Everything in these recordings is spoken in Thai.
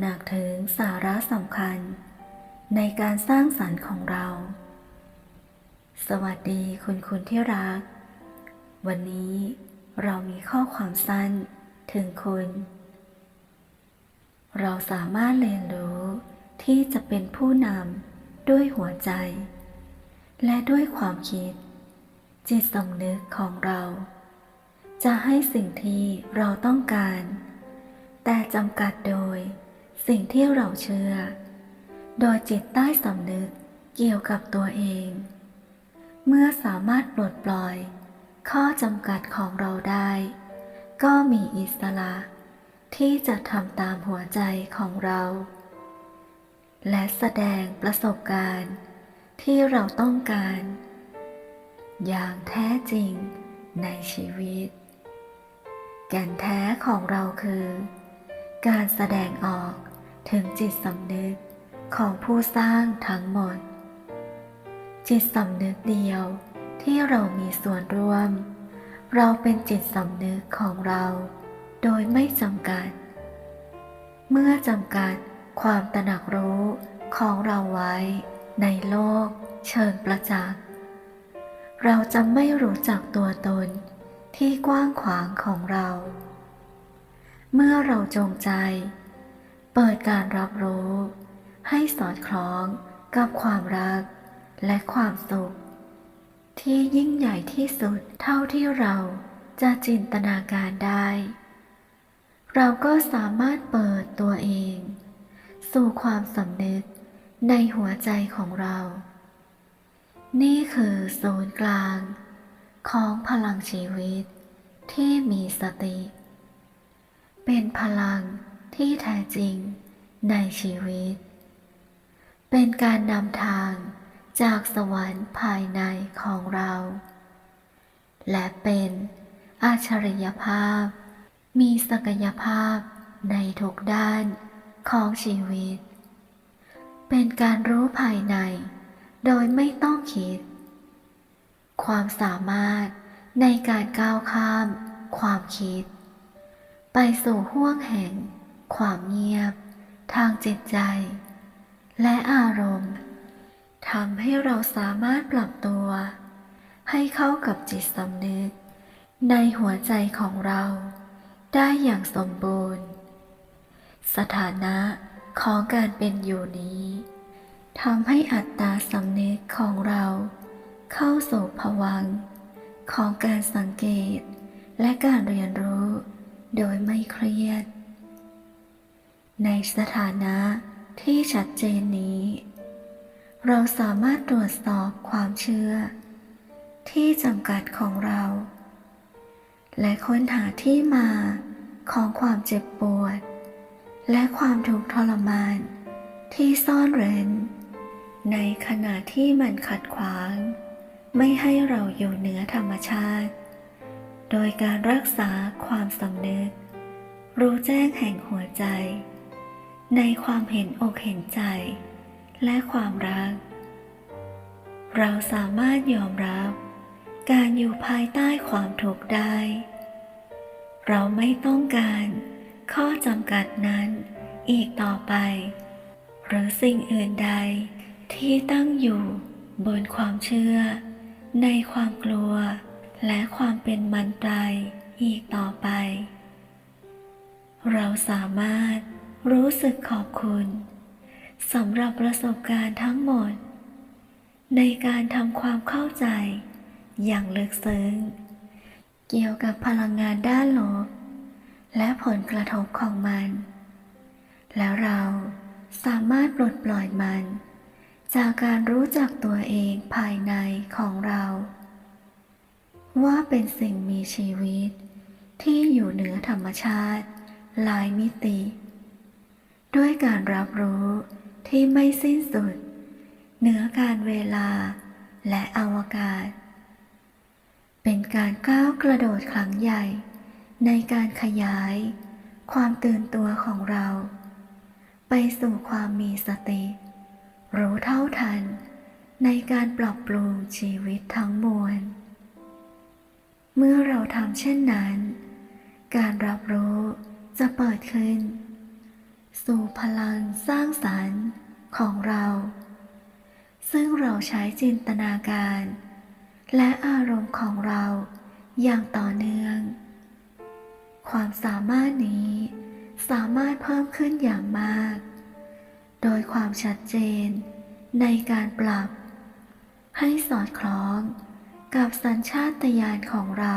หนักถึงสาระสำคัญ ในการสร้างสรรค์ของเรา สวัสดีคุณคุณที่รัก วันนี้เรามีข้อความสั้นถึงคุณ เราสามารถเรียนรู้ที่จะเป็นผู้นำด้วยหัวใจ และด้วยความคิด จิตสำนึกของเรา จะให้สิ่งที่เราต้องการ แต่จำกัดโดย สิ่งที่เราเชื่อ โดยจิตใต้สำนึกเกี่ยวกับตัวเอง เมื่อสามารถปลดปล่อย ข้อจำกัดของเราได้ ก็มีอิสระที่จะทำตามหัวใจของเรา และแสดงประสบการณ์ที่เราต้องการ อย่างแท้จริงในชีวิต แก่นแท้ของเราคือ การแสดงออก ถึงจิตสำนึกของผู้สร้างทั้งหมด จิตสำนึกเดียวที่เรามีส่วนร่วม เราเป็นจิตสำนึกของเรา โดยไม่จำกัด เมื่อจำกัดความตระหนักรู้ของเราไว้ในโลกเชิงประจักษ์เราจะไม่รู้จักตัวตนที่กว้างขวางของเรา เมื่อเราจงใจ เปิดการรับรู้ ให้สอดคล้องกับความรัก และความสุข ที่ยิ่งใหญ่ที่สุดเท่าที่เราจะจินตนาการได้ เราก็สามารถเปิดตัวเอง สู่ความสำนึกในหัวใจของเรา นี่คือศูนย์กลาง ของพลังชีวิตที่มีสติ เป็นพลัง ที่แท้จริงในชีวิต เป็นการนำทางจากสวรรค์ภายในของเรา และเป็นอัจฉริยภาพ มีศักยภาพในทุกด้านของชีวิต เป็นการรู้ภายใน โดยไม่ต้องคิด ความสามารถในการก้าวข้ามความคิด ไปสู่ห้วงแห่ง ความเงียบ ทางจิตใจ และอารมณ์ทำให้เราสามารถปรับตัว ให้เข้ากับจิตสำนึก ในหัวใจของเรา ได้อย่างสมบูรณ์ สถานะของการเป็นอยู่นี้ทำให้อัตตาสำนึกของเรา เข้าสู่ภวังของการสังเกต และการเรียนรู้ โดยไม่เครียด ในสถานะที่ชัดเจนนี้ เราสามารถตรวจสอบความเชื่อ ที่จำกัดของเรา และค้นหาที่มาของความเจ็บปวด และความทุกข์ทรมาน ที่ซ่อนเร้น ในขณะที่มันขัดขวาง ไม่ให้เราอยู่เหนือธรรมชาติ โดยการรักษาความสำนึก รู้แจ้งแห่งหัวใจ ในความเห็นอกเห็นใจ และความรัก เราสามารถยอมรับ การอยู่ภายใต้ความทุกข์ได้ เราไม่ต้องการข้อจำกัดนั้นอีกต่อไป หรือสิ่งอื่นใดที่ตั้งอยู่บนความเชื่อ ในความกลัว และความเป็นมันตายอีกต่อไป เราสามารถ รู้สึกขอบคุณสำหรับประสบการณ์ทั้งหมด ในการทำความเข้าใจอย่างลึกซึ้ง เกี่ยวกับพลังงานด้านลบ และผลกระทบของมัน แล้วเราสามารถปลดปล่อยมัน จากการรู้จักตัวเองภายในของเรา ว่าเป็นสิ่งมีชีวิตที่อยู่เหนือธรรมชาติ หลายมิติ ด้วยการรับรู้ที่ไม่สิ้นสุด เหนือการเวลาและอวกาศ เป็นการก้าวกระโดดครั้งใหญ่ ในการขยาย ความตื่นตัวของเรา ไปสู่ความมีสติ รู้เท่าทัน ในการปรับปรุงชีวิตทั้งมวล เมื่อเราทำเช่นนั้น การรับรู้จะเปิดขึ้น สู่พลังสร้างสรรค์ของเรา ซึ่งเราใช้จินตนาการ และอารมณ์ของเราอย่างต่อเนื่อง ความสามารถนี้สามารถเพิ่มขึ้นอย่างมาก โดยความชัดเจนในการปรับ ให้สอดคล้องกับสัญชาตญาณของเรา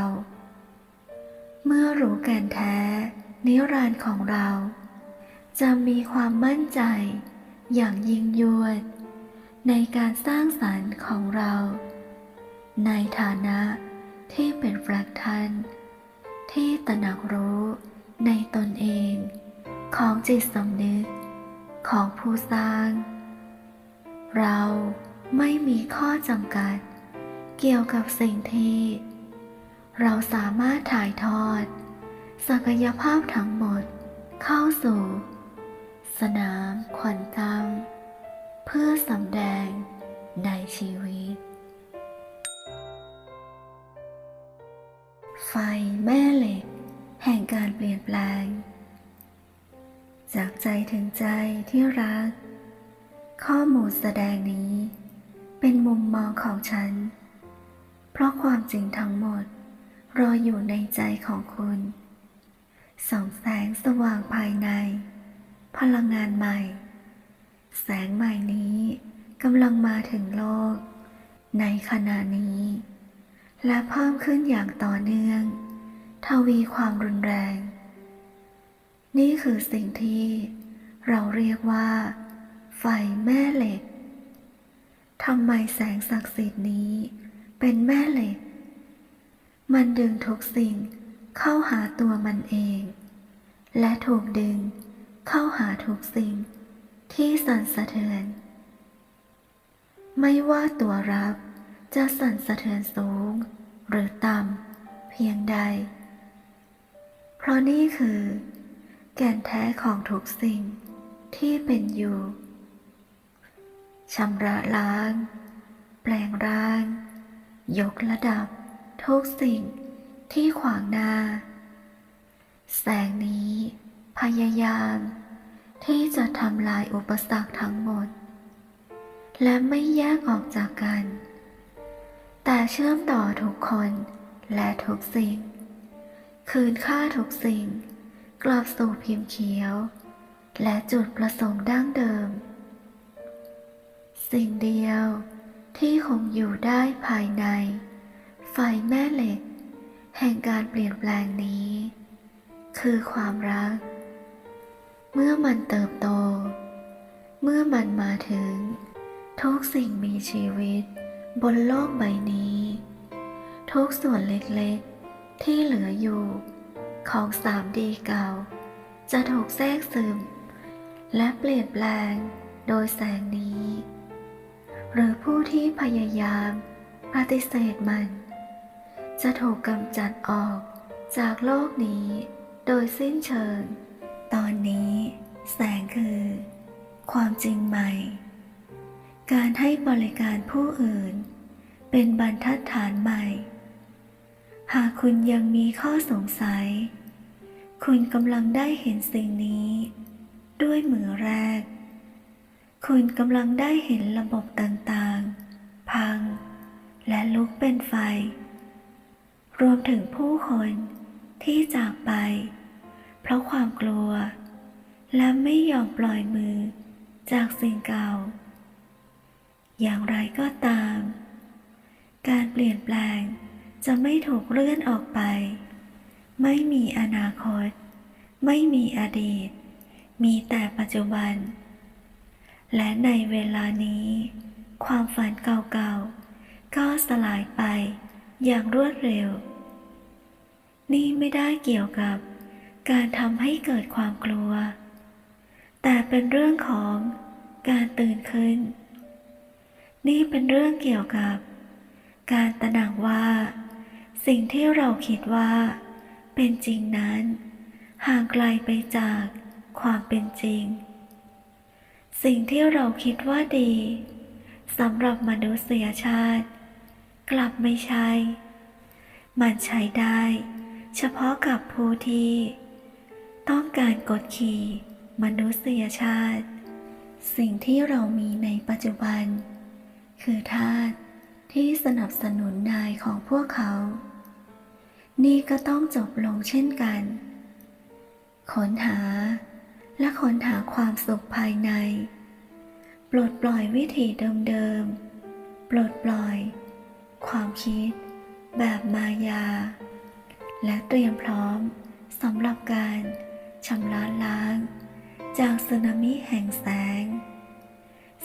เมื่อรู้แก่นแท้ นิรันดร์ของเรา จะมีความมั่นใจ อย่างยิ่งยวด ในการสร้างสรรค์ของเรา ในฐานะที่เป็นแฟกทันที่ตระหนักรู้ในตนเอง ของจิตสำนึก ของผู้สร้าง เราไม่มีข้อจำกัด เกี่ยวกับสิ่งที่ เราสามารถถ่ายทอด ศักยภาพทั้งหมดเข้าสู่ สนามขวัญกรรมเพื่อสำแดงในชีวิต ไฟแม่เหล็ก แห่งการเปลี่ยนแปลง จากใจถึงใจที่รัก ข้อมูลแสดงนี้ เป็นมุมมองของฉัน เพราะความจริงทั้งหมด รออยู่ในใจของคุณส่องแสงสว่างภายใน พลังงานใหม่ แสงใหม่นี้กำลังมาถึงโลก ในขณะนี้ และเพิ่มขึ้นอย่างต่อเนื่อง ทวีความรุนแรง นี่คือสิ่งที่เราเรียกว่า ไฟแม่เหล็กทำไมแสงศักดิ์สิทธิ์นี้เป็นแม่เหล็ก มันดึงทุกสิ่งเข้าหาตัวมันเอง และถูกดึง เข้าหาทุกสิ่งที่สั่นสะเทือน ไม่ว่าตัวรับจะสั่นสะเทือนสูง หรือต่ำเพียงใด เพราะนี่คือ แก่นแท้ของทุกสิ่งที่เป็นอยู่ชำระล้าง แปลงร่าง ยกระดับ ทุกสิ่งที่ขวางหน้า แสงนี้ พยายาม ที่จะทำลายอุปสรรคทั้งหมด และไม่แยกออกจากกัน แต่เชื่อมต่อทุกคนและทุกสิ่ง คืนค่าทุกสิ่ง กลับสู่พิมพ์เขียว และจุดประสงค์ดั้งเดิม สิ่งเดียวที่คงอยู่ได้ภายใน ไฟแม่เหล็ก แห่งการเปลี่ยนแปลงนี้ คือความรัก เมื่อมันเติบโต เมื่อมันมาถึง ทุกสิ่งมีชีวิตบนโลกใบนี้ ทุกส่วนเล็กๆ ที่เหลืออยู่ ของสามดีเก่า จะถูกแทรกซึม และเปลี่ยนแปลงโดยแสงนี้ หรือผู้ที่พยายามปฏิเสธมัน จะถูกกำจัดออกจากโลกนี้โดยสิ้นเชิง ตอนนี้แสงคือ ความจริงใหม่ การให้บริการผู้อื่น เป็นบรรทัดฐานใหม่ หากคุณยังมีข้อสงสัย คุณกำลังได้เห็นสิ่งนี้ ด้วยมือแรก คุณกำลังได้เห็นระบบต่างๆ พัง และลุกเป็นไฟ รวมถึงผู้คนที่จากไป เพราะความกลัว และไม่ยอมปล่อยมือจากสิ่งเก่า อย่างไรก็ตาม การเปลี่ยนแปลงจะไม่ถูกเลื่อนออกไป ไม่มีอนาคต ไม่มีอดีต มีแต่ปัจจุบัน และในเวลานี้ ความฝันเก่าๆ ก็สลายไปอย่างรวดเร็ว นี่ไม่ได้เกี่ยวกับ การทำให้เกิดความกลัว แต่เป็นเรื่องของการตื่นขึ้น นี่เป็นเรื่องเกี่ยวกับ การตระหนักว่า สิ่งที่เราคิดว่า เป็นจริงนั้น ห่างไกลไปจากความเป็นจริง สิ่งที่เราคิดว่าดีสำหรับมนุษยชาติ กลับไม่ใช่ มันใช้ได้ เฉพาะกับผู้ที่ ต้องการกดขี่มนุษยชาติ สิ่งที่เรามีในปัจจุบัน คือทาสที่สนับสนุนนายของพวกเขา นี่ก็ต้องจบลงเช่นกัน ค้นหาและค้นหาความสุขภายใน ปลดปล่อยวิถีเดิมๆ ปลดปล่อย ความคิด แบบมายา และเตรียมพร้อมสำหรับการ ชำระล้าง จากสึนามิแห่งแสง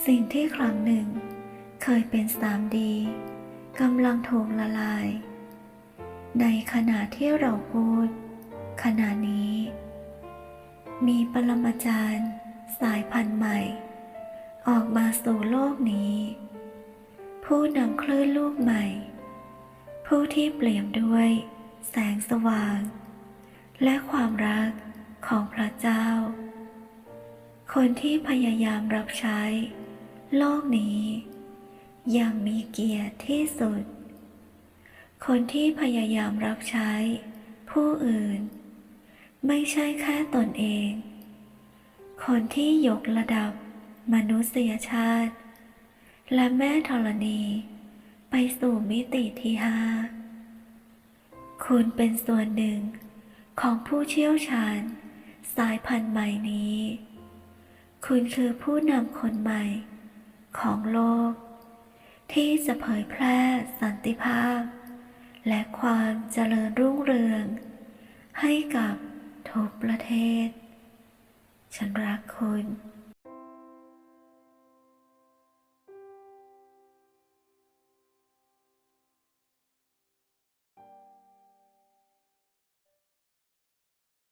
สิ่งที่ครั้งหนึ่ง เคยเป็น 3D กำลังถูกละลาย ในขณะที่เราพูด ขณะนี้ มีปรมาจารย์ สายพันธุ์ใหม่ ออกมาสู่โลกนี้ ผู้นำคลื่นลูกใหม่ ผู้ที่เปลี่ยมด้วยแสงสว่าง และความรัก ของพระเจ้า คนที่พยายามรับใช้ โลกนี้ อย่างมีเกียรติที่สุด คนที่พยายามรับใช้ ผู้อื่น ไม่ใช่แค่ตนเอง คนที่ยกระดับมนุษยชาติ และแม่ธรณีไปสู่มิติที่ห้าคุณเป็นส่วนหนึ่งของผู้เชี่ยวชาญ สายพันธุ์ใหม่นี้ คุณคือผู้นำคนใหม่ ของโลก ที่จะเผยแพร่สันติภาพ และความเจริญรุ่งเรือง ให้กับทุกประเทศ ฉันรักคุณ